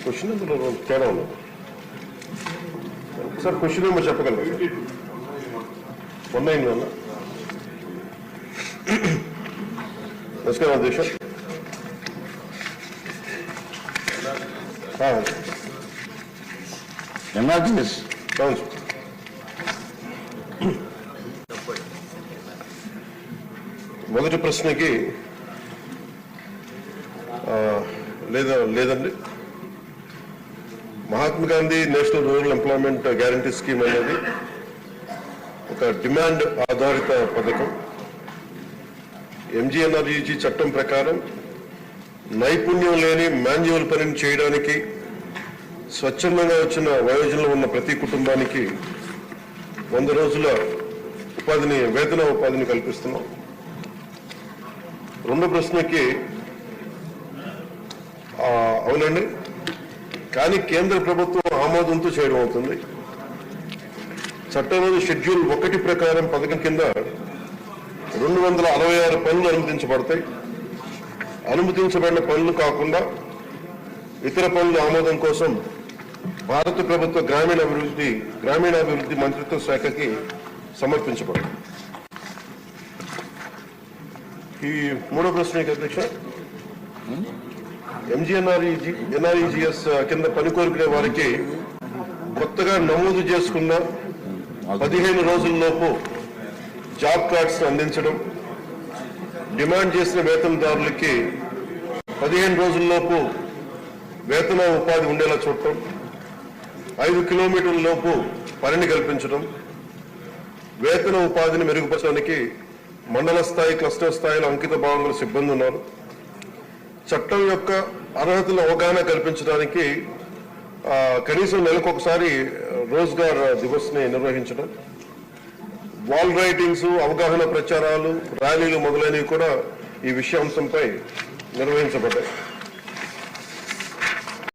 Question ఇందులో తేడా ఉంది సార్ క్వశ్చన్ ఏమో చెప్పగలరు మొన్న అయింది వల్ల నమస్కారం అధ్యక్ష ఆ, ఎన్ఆర్టీఎస్ అవును సార్. మొదటి ప్రశ్నకి ఆ, లేదా లేదండి Mahatma Gandhi national rural employment guarantee scheme అనేది ఒక డిమాండ్ ఆధారిత పథకం. ఎంజీఎన్ఆర్జీజీ చట్టం ప్రకారం నైపుణ్యం లేని మాన్యువల్ పనిని చేయడానికి స్వచ్ఛందంగా వచ్చిన వయోజనంలో ఉన్న ప్రతి కుటుంబానికి వంద రోజుల ఉపాధిని వేతన ఉపాధిని కల్పిస్తున్నాం. రెండో ప్రశ్నకి అవునండి? కానీ కేంద్ర ప్రభుత్వం ఆమోదంతో చేయడం అవుతుంది. చట్టంలోని షెడ్యూల్ ఒకటి ప్రకారం పథకం కింద రెండు వందల అరవై ఆరు పనులు అనుమతించబడతాయి. అనుమతించబడిన పనులు కాకుండా ఇతర పనుల ఆమోదం కోసం భారత ప్రభుత్వ గ్రామీణ అభివృద్ధి గ్రామీణాభివృద్ధి మంత్రిత్వ శాఖకి సమర్పించబడింది ఈ మూడో ప్రశ్న అధ్యక్ష. ఎంజీఎన్ఆర్ఈజీ ఎన్ఆర్ఈజీఎస్ uh, కింద పని కోరుకునే వారికి కొత్తగా నమోదు చేసుకున్న పదిహేను రోజుల్లోపు జాబ్ కార్డ్స్ అందించడం డిమాండ్ చేసిన వేతనదారులకి పదిహేను రోజుల్లోపు వేతన ఉపాధి ఉండేలా చూడటం ఐదు కిలోమీటర్ల లోపు పనిని కల్పించడం వేతన ఉపాధిని మెరుగుపరచడానికి మండల స్థాయి క్లస్టర్ స్థాయిలో అంకిత భావంలో సిబ్బంది ఉన్నారు. చట్టం యొక్క అర్హతల అవగాహన కల్పించడానికి కనీసం నెలకు ఒకసారి రోజ్గార్ దివస్ని నిర్వహించడం. వాల్ రైటింగ్స్ అవగాహన ప్రచారాలు ర్యాలీలు మొదలైనవి కూడా ఈ విషయాంశంపై నిర్వహించబడ్డాయి.